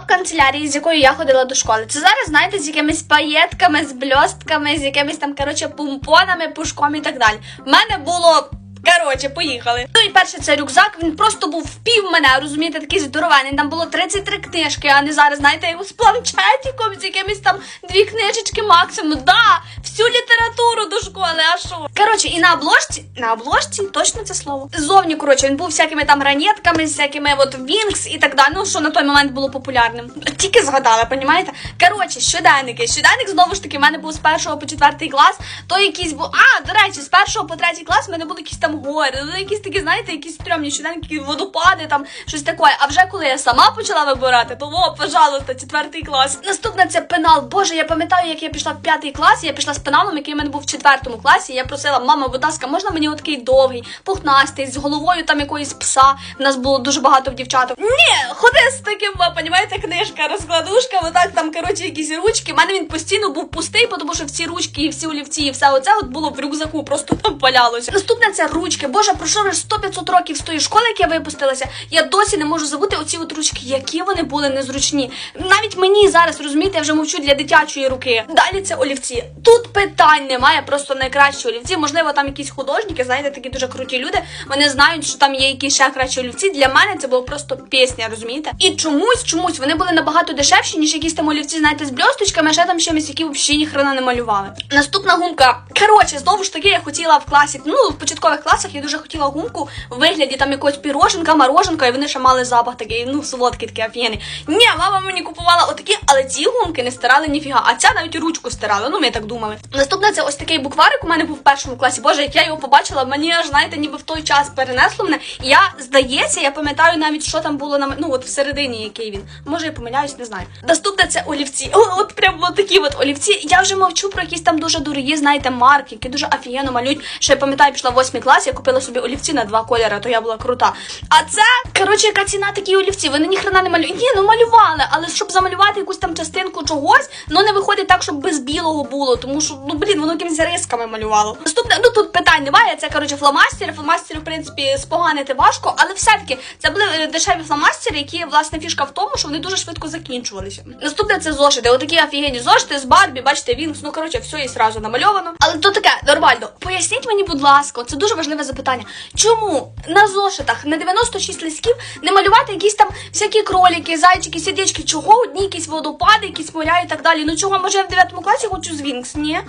топ-канцелярії, з якою я ходила до школи. Це зараз, знаєте, з якимись паєтками, з бльостками, з якимись там, коротше, помпонами, пушком і так далі. В мене було. Коротше, поїхали. Ну і перше, це рюкзак. Він просто був впів мене, розумієте, такий здоровений. Там було 33 книжки, а не зараз, знаєте, з планшетиком, з якимись там дві книжечки максимум. Да, всю літературу до школи, що? Коротше, і на обложці, на обложці, точно це слово. Зовні, коротше, він був всякими там ранетками, всякими от Вінкс і так далі. Ну, що на той момент було популярним. Тільки згадала, понімаєте? Коротше, щоденники. Щоденник знову ж таки, в мене був з першого по четвертий клас. То якийсь був. А, до речі, з першого по третій клас в мене були якісь там гори, ну, якісь такі, знаєте, якісь стрьомні щоденники, водопади, там щось таке. А вже коли я сама почала вибирати, то о, пожалуйста, четвертий клас. Наступне це пенал. Боже, я пам'ятаю, як я пішла в п'ятий клас. Я пішла з пеналом, який в мене був в четвертому класі. Я просила, мама, будь ласка, можна мені отакий довгий, пухнастий, з головою там якоїсь пса. У нас було дуже багато дівчаток. Ні, з таким, ви понімаєте, книжка, розкладушка, отак там, коротше, якісь ручки. У мене він постійно був пустий, тому що всі ручки і всі олівці, і все оце от було в рюкзаку, просто там валялося. Наступне це ручки. Боже, пройшло вже 100-500 років з тої школи, як я випустилася. Я досі не можу забути оці от ручки, які вони були незручні. Навіть мені зараз розумієте, я вже мовчу для дитячої руки. Далі це олівці. Тут питань немає, просто найкращі олівці. Можливо, там якісь художники, знаєте, такі дуже круті люди. Вони знають, що там є якісь ще кращі олівці. Для мене це було просто пісня, розумієте? І чомусь, чомусь вони були набагато дешевші, ніж якісь там олівці, знаєте, з бльосточками, а ще там чимось, які взагалі ніхрена не малювали. Наступна гумка. Коротше, знову ж таки, я хотіла в класі, ну в початкових класах я дуже хотіла гумку в вигляді там якогось піроженка, мороженка, і вони ще мали запах такий, ну солодкий такий офігенний. Ні, мама мені купувала отакі, але ці гумки не стирали ніфіга, а ця навіть ручку стирала. Ну ми так думали. Наступне це ось такий букварик у мене був в першому класі. Боже, як я його побачила, мені аж знаєте, ніби в той час перенесло мене. І я здається, я пам'ятаю навіть, що там було на ну от всередині, який він. Може, я помиляюсь, не знаю. Наступне це олівці. О, от прям от такі от олівці. Я вже мовчу про якісь там дуже дорогі, знаєте, марки, які дуже офігенно малюють. Що я пам'ятаю, пішла в восьмий клас, я купила собі олівці на два кольори, то я була крута. А це, коротше, яка ціна такі олівці? Вони ніхрена не малюють. Ні, ну малювали, але щоб замалювати якусь там частинку чогось, ну не виходить так, щоб без білого було, тому що, ну блін, воно якимись рисками малювало. Наступне, ну тут питань немає. Це коротше фломастери. Фломастери, в принципі, споганити важко, але все-таки це були е, дешеві фломастери, які власне фішка в тому, що вони дуже швидко закінчувалися. Наступне це зошити. Отакі офігенні зошити з Барбі, бачите, Вінкс, ну коротше, все і сразу намальовано. Але то таке нормально. Поясніть мені, будь ласка, це дуже важливе запитання. Чому на зошитах на 96 листків не малювати якісь там всякі кролики, зайчики, сердечки, чого одні якісь водопади, якісь моря і так далі. Ну чого, може я в 9 класі хочу звінкс? Ні?